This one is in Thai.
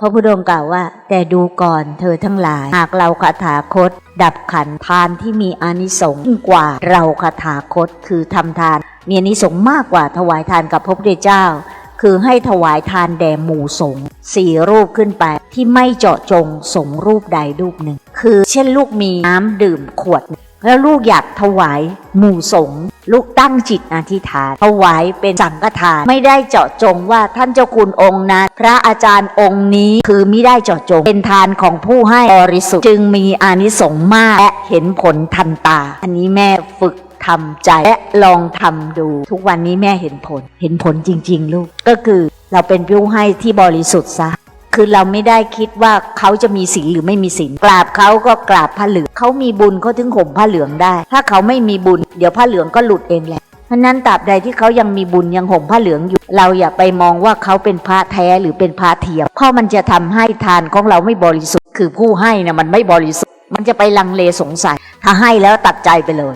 พระพุทธองค์กล่าวว่า แต่ดูก่อนเธอทั้งหลาย หากเราคาถาคต ดับขันทานที่มีอานิสงส์ยิ่งกว่าเราคาถาคตคือทำทาน มีอานิสงส์มากกว่าถวายทานกับพระพุทธเจ้า คือให้ถวายทานแด่หมู่สงฆ์สี่รูปขึ้นไปที่ไม่เจาะจงสงรูปใดรูปหนึ่ง คือเช่นลูกมีน้ำดื่มขวด แล้วลูกอยากถวายหมู่สงฆ์ลูกตั้งจิตอธิษฐานถวายเป็นสังฆทานไม่ได้เจาะจงว่าท่านเจ้าคุณองค์นั้นพระอาจารย์องค์นี้คือไม่ได้เจาะจง เป็นทานของผู้ให้บริสุทธิ์จึงมีอานิสงส์มากและเห็นผลทันตา อันนี้แม่ฝึกทำใจและลองทำดู ทุกวันนี้แม่เห็นผล เห็นผลจริง ๆ ลูกก็คือเราเป็นผู้ให้ที่บริสุทธิ์ซะ คือเราไม่ได้คิดว่าเขาจะมีศีลหรือไม่มีศีลกราบเขาก็กราบผ้าเหลืองเขามีบุญเขาถึงห่มผ้าเหลืองได้ ถ้าเขาไม่มีบุญ เดี๋ยวผ้าเหลืองก็หลุดเองแหละเพราะนั้นตราบใดที่เขายังมีบุญยังห่มผ้าเหลืองอยู่ เราอย่าไปมองว่าเขาเป็นพระแท้หรือเป็นพระเทียมเพราะมันจะทำให้ทานของเราไม่บริสุทธิ์ คือผู้ให้นะมันไม่บริสุทธิ์ มันจะไปลังเลสงสัย ถ้าให้แล้วตัดใจไปเลย